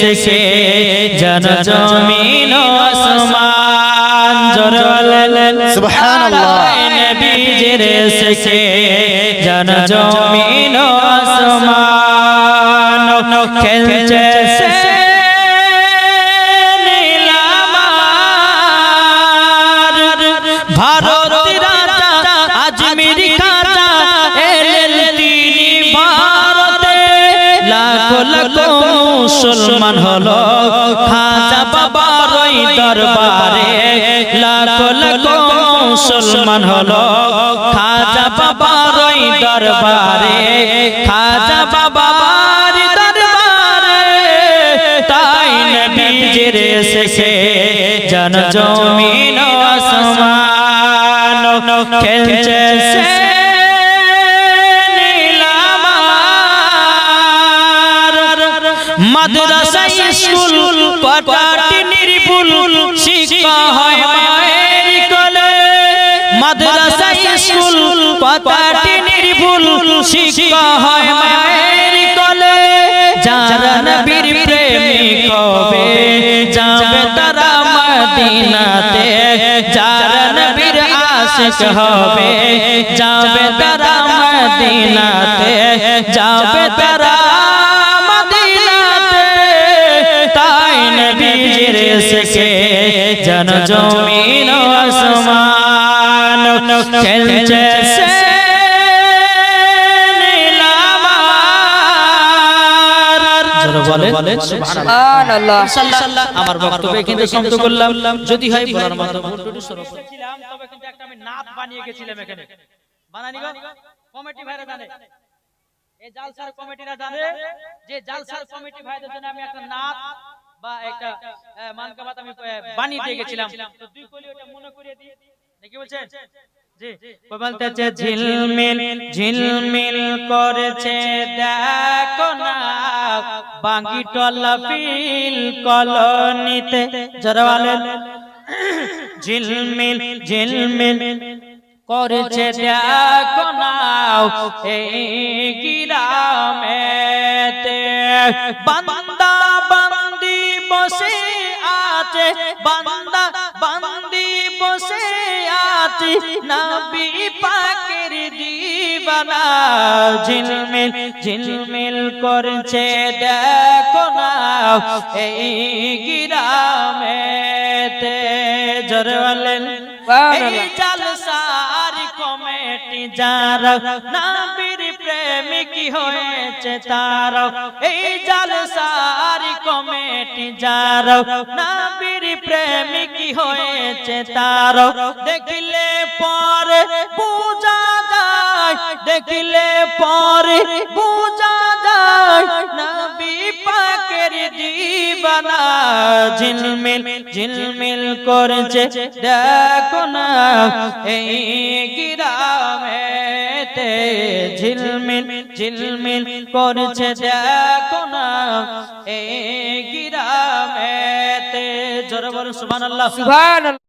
শেষে জন জমিন আসমান জোর সুবহানাল্লাহ। নবীজির শেষে জন জমিন আসমান। খেলছে সে মুসলমান হলো। খাজা বাবার ওই দরবারে লাখ লাখ মুসলমান হলো। খাজা বাবার ওই দরবারে খাজা বাবার দরবারে তাই নবীজির শেষে জন জমিন আসমান খেলছে মাদ্রাসা স্কুল কটাটি নির্ভুল শিক্ষা হয় মায়ের কোলে। মাদ্রাসা স্কুল কটাটি নির্ভুল শিক্ষা হয় মায়ের কোলে। যারা নবীর প্রেমিক হবে যাবে তারা মদিনাতে। যারা নবীর আশিক হবে যাবে তারা মদিনাতে। যাবে তারা শেষে জন জমিন আসমান। খেলছে আমার বক্তব্য কিন্তু সমাপ্ত করলাম। যদি হয় বলার মতো। বক্তব্য সরব ছিলাম তবে কিন্তু একটা আমি নাত বানিয়ে গেছিলাম এখানে। বানানি কমিটি ভাইরা জানে। এই জালসার কমিটিরা জানে যে জালসার কমিটি ভাইদের জন্য আমি একটা নাত বা একটা আহ, মানকাবাত আমি বানিয়ে দিয়ে গেছিলাম তো দুই কলি ওটা মনে করিয়ে দিই নাকি বলছেন বলতেছে ঝিলমিল ঝিলমিল করেছে দেখো না বাঙ্গি টলা ফিল কলোনিতে। যারা ঝিলমিল ঝিলমিল করেছে দেখো না এই গিরামেতে বান্দি বসে আছে বান্দা বান্দি বসে আছে নবী পাকের দিবানা ঝিলমিল ঝিলমিল করছে দেখো না এই গিরামেতে জোরে বলেন এই জালসার কমিটি যারা নবীর প্রেমিক হয়েছে তার এই জালসার কমিটি যারা নবীর প্রেমিক হয়েছে তার। দেখলে পরে পূজা যায়, দেখলে পরে পূজা যায়, নবী পাকের ঝিলমিল ঝিলমিল করছে। দেখো না, এই ঝিলমিল ঝিলমিল করছে দেখো না এই গিরামেতে জোরে বলো সুবহানাল্লাহ। সুবহানাল্লাহ।